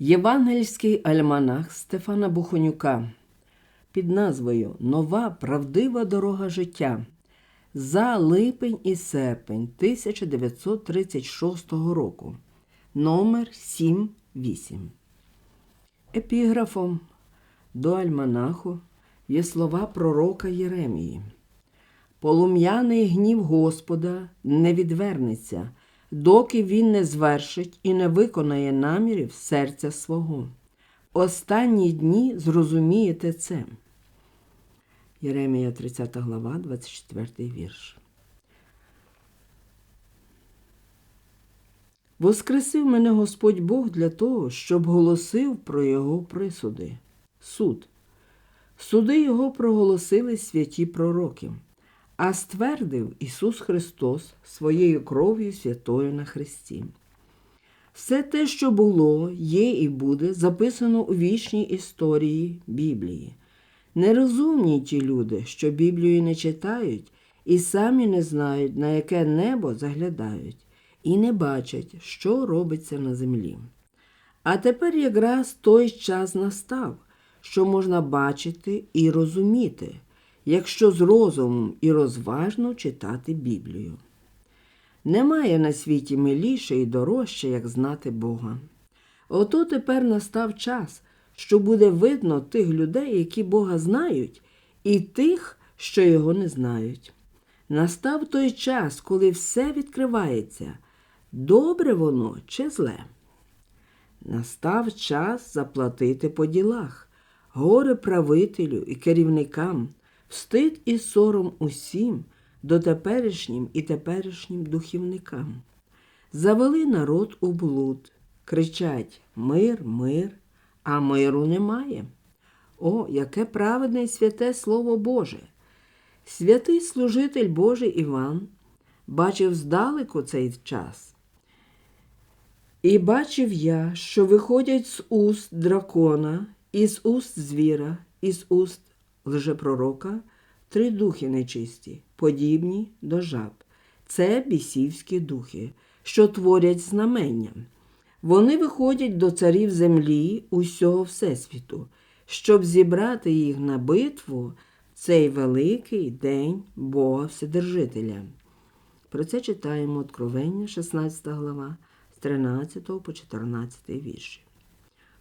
Євангельський альманах Стефана Бухонюка під назвою Нова правдива дорога життя за липень і серпень 1936 року. Номер 78. Епіграфом до альманаху є слова пророка Єремії. Полум'яний гнів Господа не відвернеться, доки він не звершить і не виконає намірів серця свого. Останні дні зрозумієте це. Єремія 30 глава, 24 вірш. Воскресив мене Господь Бог для того, щоб голосив про його присуди. Суд. Суди його проголосили святі пророки, а ствердив Ісус Христос своєю кров'ю святою на Христі. Все те, що було, є і буде, записано у вічній історії Біблії. Нерозумні ті люди, що Біблію не читають і самі не знають, на яке небо заглядають, і не бачать, що робиться на землі. А тепер якраз той час настав, що можна бачити і розуміти, якщо з розумом і розважно читати Біблію. Немає на світі миліше і дорожче, як знати Бога. Ото тепер настав час, що буде видно тих людей, які Бога знають, і тих, що його не знають. Настав той час, коли все відкривається, добре воно чи зле. Настав час заплатити по ділах, горе правителю і керівникам, встид і сором усім, дотеперішнім і теперішнім духівникам. Завели народ у блуд, кричать Мир, мир, а миру немає. О, яке праведне і святе Слово Боже! Святий служитель Божий Іван бачив здалеку цей час. І бачив я, що виходять з уст дракона, із уст звіра, із уст лжепророка три духи нечисті, подібні до жаб. Це бісівські духи, що творять знамення. Вони виходять до царів землі усього Всесвіту, щоб зібрати їх на битву цей великий день Бога Вседержителя. Про це читаємо Откровення, 16 глава, з 13 по 14 вірші.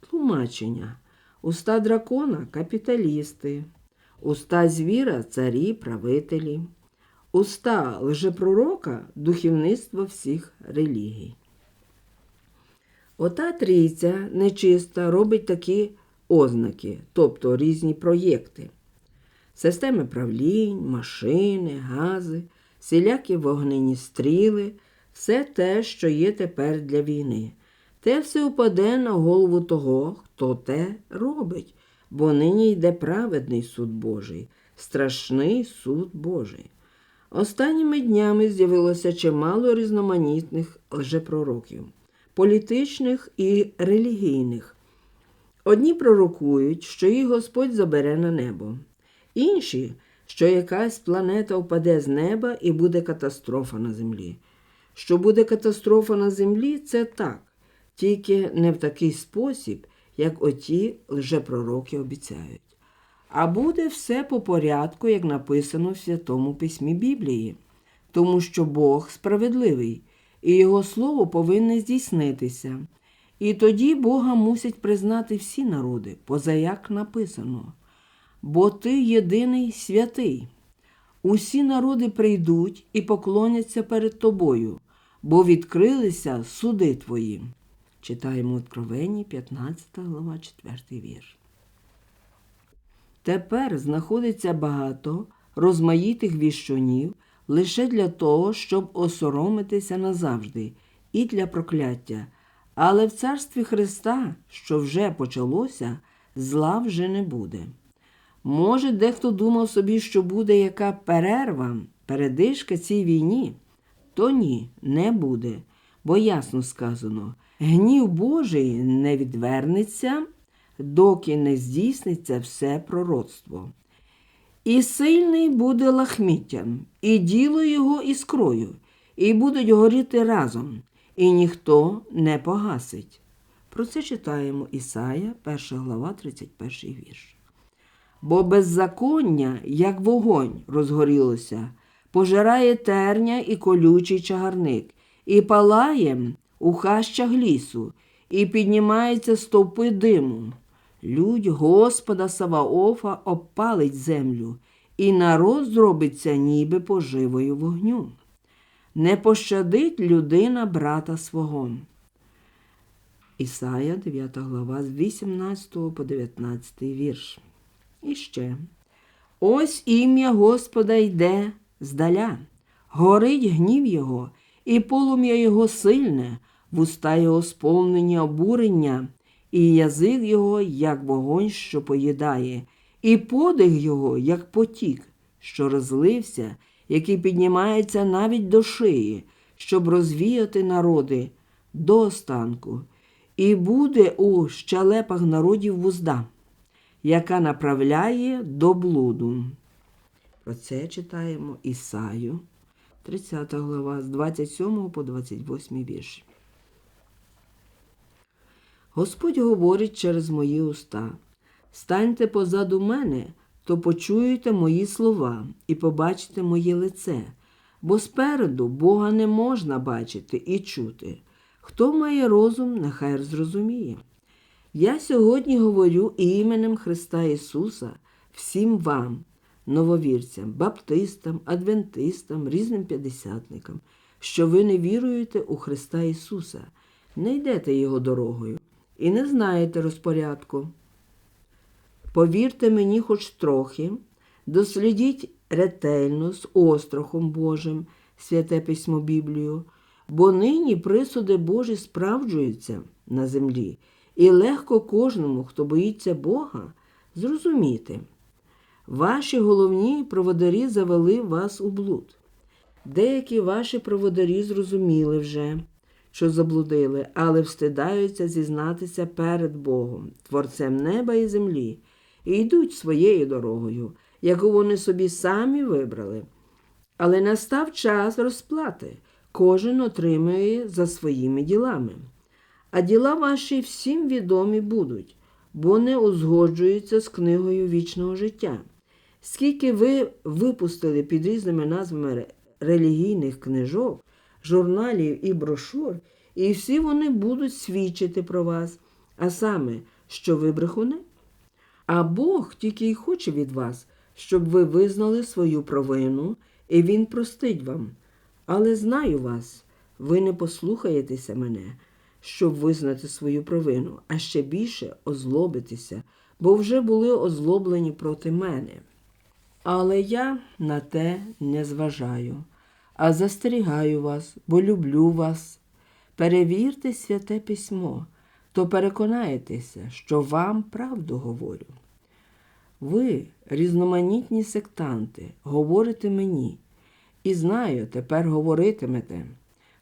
Тлумачення. Уста дракона капіталісти, уста звіра царі, правителі, уста лжепророка духовництво всіх релігій. Ота трійця нечиста робить такі ознаки, тобто різні проєкти. Системи правлінь, машини, гази, всілякі вогнені стріли, все те, що є тепер для війни. Те все упаде на голову того, хто те робить, бо нині йде праведний суд Божий, страшний суд Божий. Останніми днями з'явилося чимало різноманітних лжепророків, політичних і релігійних. Одні пророкують, що їх Господь забере на небо, інші, що якась планета впаде з неба і буде катастрофа на землі. Що буде катастрофа на землі, це так, тільки не в такий спосіб, як оті лжепророки обіцяють. А буде все по порядку, як написано в Святому Письмі Біблії, тому що Бог справедливий, і Його Слово повинне здійснитися. І тоді Бога мусять признати всі народи, позаяк написано. Бо ти єдиний святий. Усі народи прийдуть і поклоняться перед тобою, бо відкрилися суди твої. Читаємо Откровені, 15 глава, 4 вірш. Тепер знаходиться багато розмаїтих віщунів лише для того, щоб осоромитися назавжди, і для прокляття. Але в царстві Христа, що вже почалося, зла вже не буде. Може, дехто думав собі, що буде яка перерва, передишка цій війні? То ні, не буде, бо ясно сказано, гнів Божий не відвернеться, доки не здійсниться все пророцтво. І сильний буде лахміттям, і діло його іскрою, і будуть горіти разом, і ніхто не погасить. Про це читаємо Ісая, 1 глава, 31 вірш. Бо беззаконня, як вогонь, розгорілося, пожирає терня і колючий чагарник, і палає у хащах лісу, і піднімаються стовпи диму. Людь Господа Саваофа обпалить землю, і народ зробиться ніби поживою вогню. Не пощадить людина брата свого. Ісая, 9 глава, з 18 по 19 вірш. І ще. Ось ім'я Господа йде здаля, горить гнів його, і полум'я його сильне, вуста його сповнені обурення, і язик його, як вогонь, що поїдає, і подих його, як потік, що розлився, який піднімається навіть до шиї, щоб розвіяти народи до останку, і буде у щелепах народів вузда, яка направляє до блуду. Про це читаємо Ісаю, 30 глава, з 27 по 28 вірш. Господь говорить через мої уста. Станьте позаду мене, то почуєте мої слова і побачите моє лице, бо спереду Бога не можна бачити і чути. Хто має розум, нехай зрозуміє. Я сьогодні говорю іменем Христа Ісуса всім вам, нововірцям, баптистам, адвентистам, різним п'ятдесятникам, що ви не віруєте у Христа Ісуса, не йдете Його дорогою і не знаєте розпорядку. Повірте мені хоч трохи, дослідіть ретельно з острахом Божим святе письмо Біблію, бо нині присуди Божі справджуються на землі, і легко кожному, хто боїться Бога, зрозуміти. Ваші головні проводарі завели вас у блуд. Деякі ваші проводарі зрозуміли вже, що заблудили, але встидаються зізнатися перед Богом, Творцем неба і землі, і йдуть своєю дорогою, яку вони собі самі вибрали. Але настав час розплати, кожен отримує за своїми ділами. А діла ваші всім відомі будуть, бо не узгоджуються з книгою вічного життя. Скільки ви випустили під різними назвами релігійних книжок, журналів і брошур, і всі вони будуть свідчити про вас, а саме, що ви брехуни. А Бог тільки й хоче від вас, щоб ви визнали свою провину, і Він простить вам. Але знаю вас, ви не послухаєтеся мене, щоб визнати свою провину, а ще більше озлобитеся, бо вже були озлоблені проти мене. Але я на те не зважаю, а застерігаю вас, бо люблю вас. Перевірте святе письмо, то переконаєтеся, що вам правду говорю. Ви, різноманітні сектанти, говорите мені, і знаю, тепер говоритимете.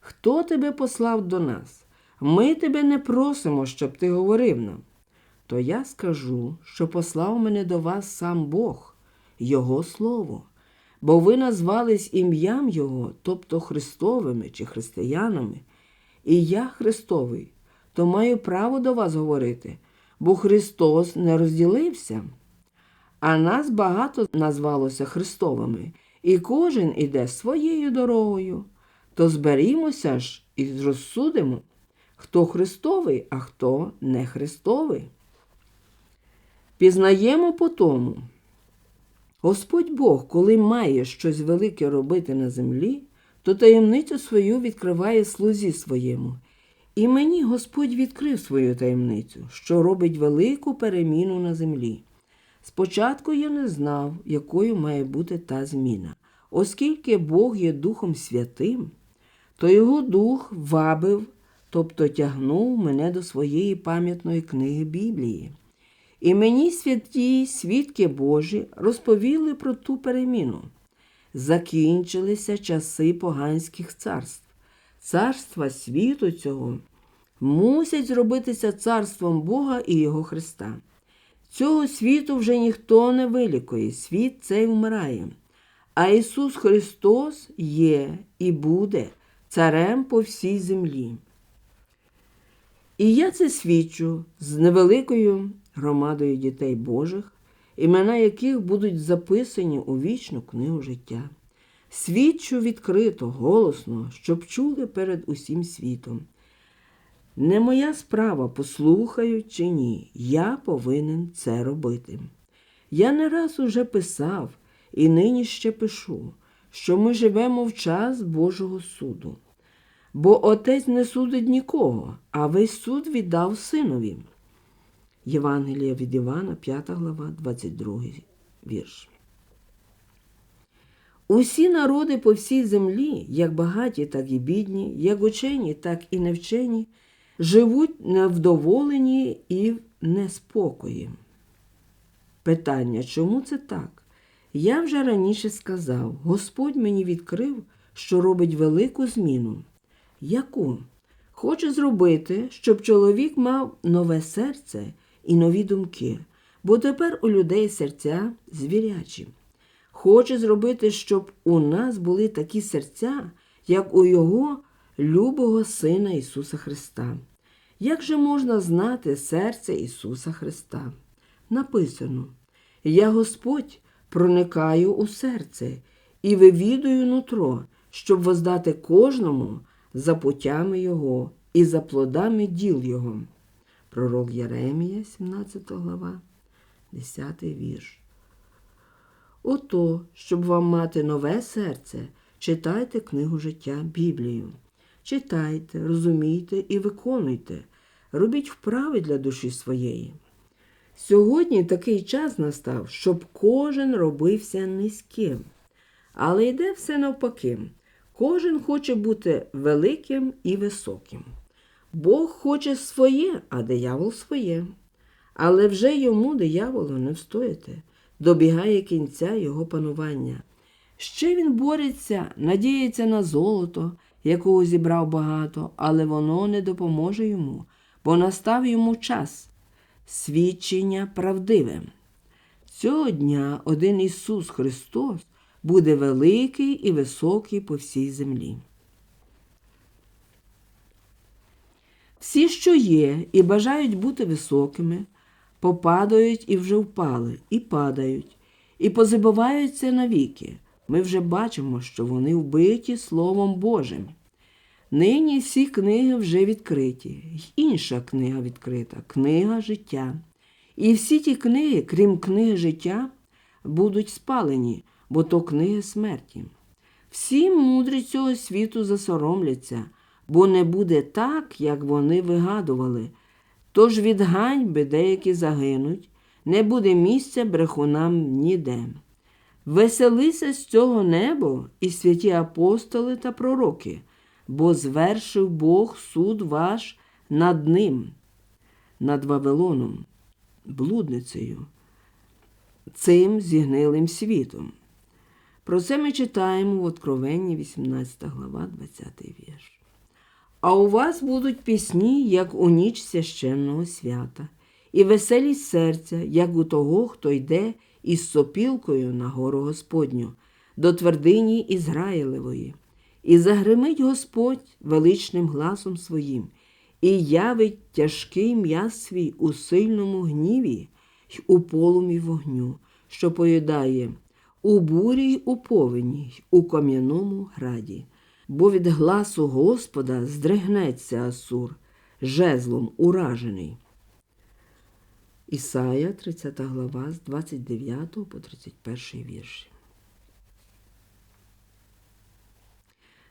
Хто тебе послав до нас? Ми тебе не просимо, щоб ти говорив нам. То я скажу, що послав мене до вас сам Бог, Його Слово, бо ви назвались ім'ям Його, тобто Христовими чи християнами, і я Христовий, то маю право до вас говорити, бо Христос не розділився. А нас багато назвалося Христовими, і кожен іде своєю дорогою. То зберімося ж і розсудимо, хто Христовий, а хто не Христовий. Пізнаємо по тому. Господь Бог, коли має щось велике робити на землі, то таємницю свою відкриває слузі своєму. І мені Господь відкрив свою таємницю, що робить велику переміну на землі. Спочатку я не знав, якою має бути та зміна. Оскільки Бог є Духом Святим, то його дух вабив, тобто тягнув мене до своєї пам'ятної книги Біблії. І мені святі свідки Божі розповіли про ту переміну. Закінчилися часи поганських царств. Царства світу цього мусять зробитися царством Бога і Його Христа. Цього світу вже ніхто не вилікує, світ цей вмирає. А Ісус Христос є і буде царем по всій землі. І я це свідчу з невеликою громадою дітей Божих, імена яких будуть записані у вічну книгу життя. Свідчу відкрито, голосно, щоб чули перед усім світом. Не моя справа, послухають чи ні, я повинен це робити. Я не раз уже писав і нині ще пишу, що ми живемо в час Божого суду. Бо отець не судить нікого, а весь суд віддав синові. Євангелія від Івана, 5 глава, 22 вірш. Усі народи по всій землі, як багаті, так і бідні, як учені, так і невчені, живуть невдоволені і в неспокої. Питання, чому це так? Я вже раніше сказав, Господь мені відкрив, що робить велику зміну. Яку? Хоче зробити, щоб чоловік мав нове серце і нові думки, бо тепер у людей серця звірячі. Хоче зробити, щоб у нас були такі серця, як у Його любого Сина Ісуса Христа. Як же можна знати серце Ісуса Христа? Написано: Я Господь проникаю у серце і вивідую нутро, щоб воздати кожному за путями Його і за плодами діл Його. Пророк Єремія, 17 глава, 10 вірш. Ото, щоб вам мати нове серце, читайте книгу життя Біблію. Читайте, розумійте і виконуйте, робіть вправи для душі своєї. Сьогодні такий час настав, щоб кожен робився низьким. Але йде все навпаки. Кожен хоче бути великим і високим. Бог хоче своє, а диявол своє. Але вже йому дияволу не встояти, добігає кінця його панування. Ще він бореться, надіється на золото, якого зібрав багато, але воно не допоможе йому, бо настав йому час свідчення правдиве. Цього дня один Ісус Христос буде великий і високий по всій землі. Всі, що є, і бажають бути високими, попадають і вже впали, і падають, і позабуваються навіки. Ми вже бачимо, що вони вбиті Словом Божим. Нині всі книги вже відкриті, інша книга відкрита книга життя. І всі ті книги, крім книги життя, будуть спалені, бо то книги смерті. Всі мудрі цього світу засоромляться, бо не буде так, як вони вигадували. Тож від ганьби деякі загинуть, не буде місця брехунам ніде. Веселися з цього небо і святі апостоли та пророки, бо звершив Бог суд ваш над ним, над Вавилоном, блудницею, цим зігнилим світом. Про це ми читаємо в Откровенні 18 глава, 20 вірш. А у вас будуть пісні, як у ніч священного свята, і веселість серця, як у того, хто йде із сопілкою на гору Господню, до твердині Ізраїлевої, і загримить Господь величним гласом своїм, і явить тяжкий м'яз свій у сильному гніві й у полумі вогню, що поїдає у бурі й у повені, й у кам'яному граді. Бо від гласу Господа здригнеться Асур, жезлом уражений. Ісая, 30 глава, з 29 по 31 вірші.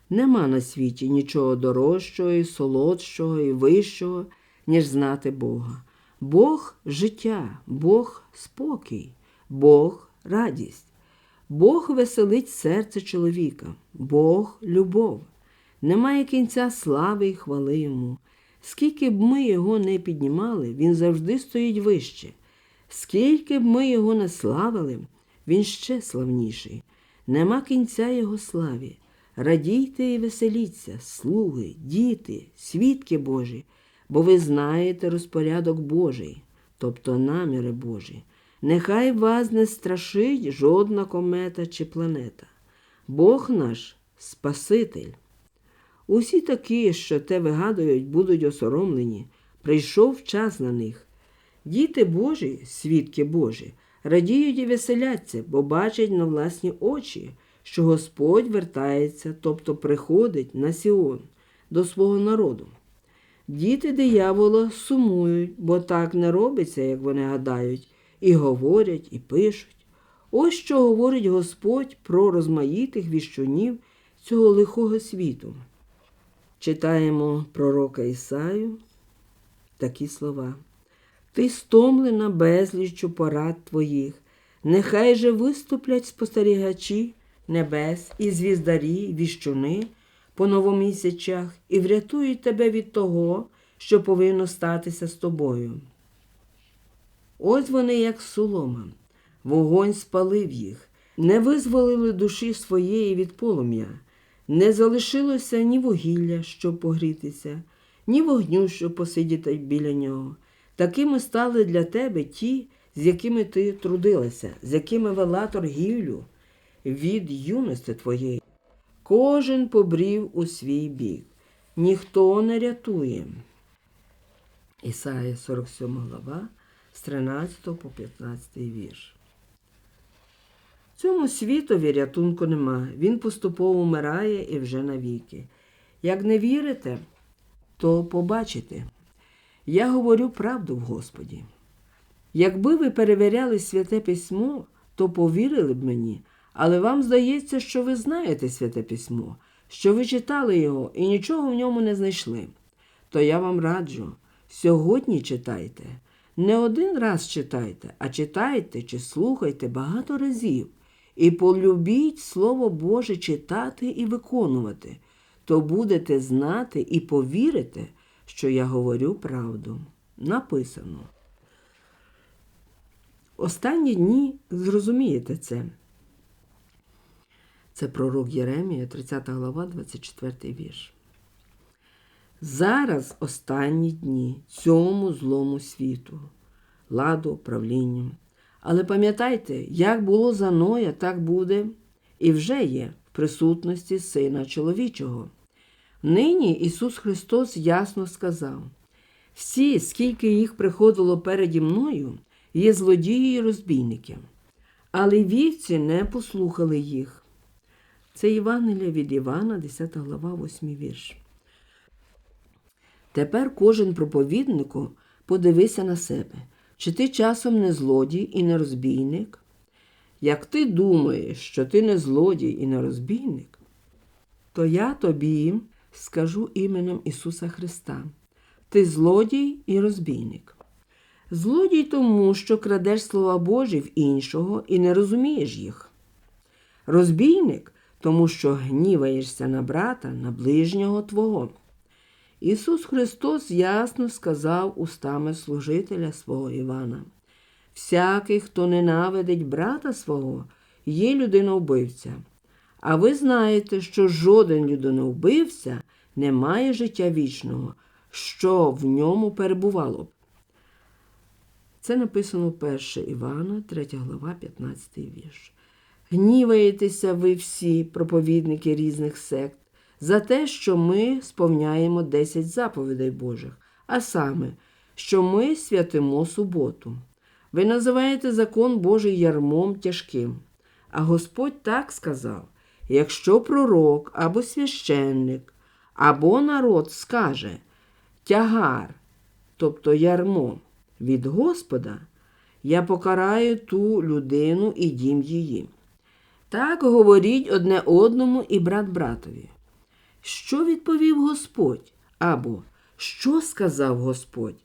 Нема на світі нічого дорожчого, і солодшого і вищого, ніж знати Бога. Бог життя, Бог спокій, Бог радість. Бог веселить серце чоловіка, Бог любов. Немає кінця слави і хвали йому. Скільки б ми його не піднімали, він завжди стоїть вище. Скільки б ми його не славили, він ще славніший. Нема кінця його славі. Радійте і веселіться, слуги, діти, свідки Божі, бо ви знаєте розпорядок Божий, тобто наміри Божі. Нехай вас не страшить жодна комета чи планета. Бог наш Спаситель. Усі такі, що те вигадують, будуть осоромлені, прийшов час на них. Діти Божі, свідки Божі, радіють і веселяться, бо бачать на власні очі, що Господь вертається, тобто приходить на Сіон до свого народу. Діти диявола сумують, бо так не робиться, як вони гадають, і говорять, і пишуть. Ось що говорить Господь про розмаїтих віщунів цього лихого світу. Читаємо пророка Ісаю такі слова. Ти стомлена безліччю порад твоїх, нехай же виступлять спостерігачі небес і звіздарі, віщуни по новомісячах і врятують тебе від того, що повинно статися з тобою. Ось вони, як солома, вогонь спалив їх, не визволили душі своєї від полум'я, не залишилося ні вугілля, щоб погрітися, ні вогню, щоб посидіти біля нього. Такими стали для тебе ті, з якими ти трудилася, з якими вела торгівлю від юності твоєї. Кожен побрів у свій бік, ніхто не рятує. Ісая 47 глава з 13 по 15 вірш. Цьому світові рятунку нема. Він поступово вмирає і вже навіки. Як не вірите, то побачите. Я говорю правду в Господі. Якби ви перевіряли святе письмо, то повірили б мені, але вам здається, що ви знаєте святе письмо, що ви читали його і нічого в ньому не знайшли. То я вам раджу, сьогодні читайте. Не один раз читайте, а читайте чи слухайте багато разів. І полюбіть Слово Боже читати і виконувати, то будете знати і повірите, що я говорю правду. Написано. Останні дні зрозумієте це. Це пророк Єремія, 30 глава, 24 вірш. Зараз останні дні цьому злому світу, ладу, правлінню. Але пам'ятайте, як було за Ноя, так буде і вже є в присутності Сина чоловічого. Нині Ісус Христос ясно сказав: всі, скільки їх приходило переді мною, є злодії й розбійники, але вівці не послухали їх. Це Євангелія від Івана, 10 глава, 8 вірш. Тепер кожен проповіднику подивися на себе, чи ти часом не злодій і не розбійник? Як ти думаєш, що ти не злодій і не розбійник, то я тобі скажу іменем Ісуса Христа. Ти злодій і розбійник. Злодій тому, що крадеш слова Божі в іншого і не розумієш їх. Розбійник тому, що гніваєшся на брата, на ближнього Твого. Ісус Христос ясно сказав устами служителя свого Івана. Всякий, хто ненавидить брата свого, є людиновбивця. А ви знаєте, що жоден людиновбивця не має життя вічного, що в ньому перебувало. Це написано 1 Івана, 3 глава, 15 вірш. Гніваєтеся ви всі, проповідники різних сект, за те, що ми сповняємо 10 заповідей Божих, а саме, що ми святимо суботу. Ви називаєте закон Божий ярмом тяжким. А Господь так сказав: якщо пророк або священник, або народ скаже тягар, тобто ярмо, від Господа, я покараю ту людину і дім її. Так говоріть одне одному і брат братові. Що відповів Господь? Або що сказав Господь?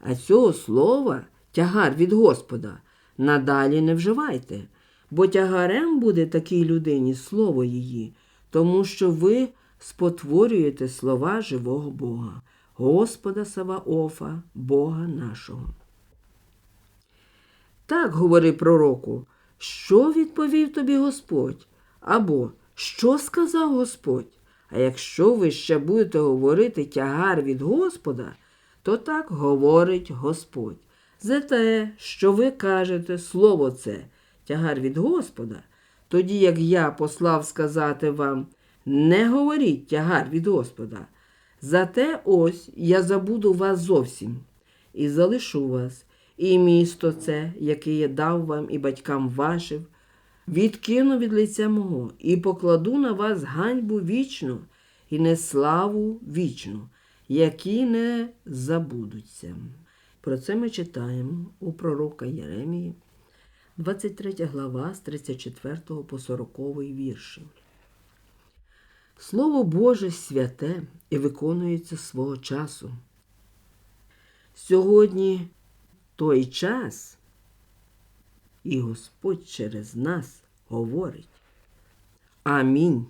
А цього слова тягар від Господа надалі не вживайте, бо тягарем буде такій людині слово її, тому що ви спотворюєте слова живого Бога, Господа Саваофа, Бога нашого. Так говори пророку, що відповів тобі Господь? Або що сказав Господь? А якщо ви ще будете говорити тягар від Господа, то так говорить Господь. За те, що ви кажете слово це, тягар від Господа, тоді як я послав сказати вам, не говоріть тягар від Господа. Зате ось я забуду вас зовсім і залишу вас, і місто це, яке я дав вам і батькам вашим, відкину від лиця мого і покладу на вас ганьбу вічну і неславу вічну, які не забудуться. Про це ми читаємо у пророка Єремії, 23 глава з 34 по 40 вірші. Слово Боже святе і виконується свого часу. Сьогодні той час, і Господь через нас говорить. Амінь.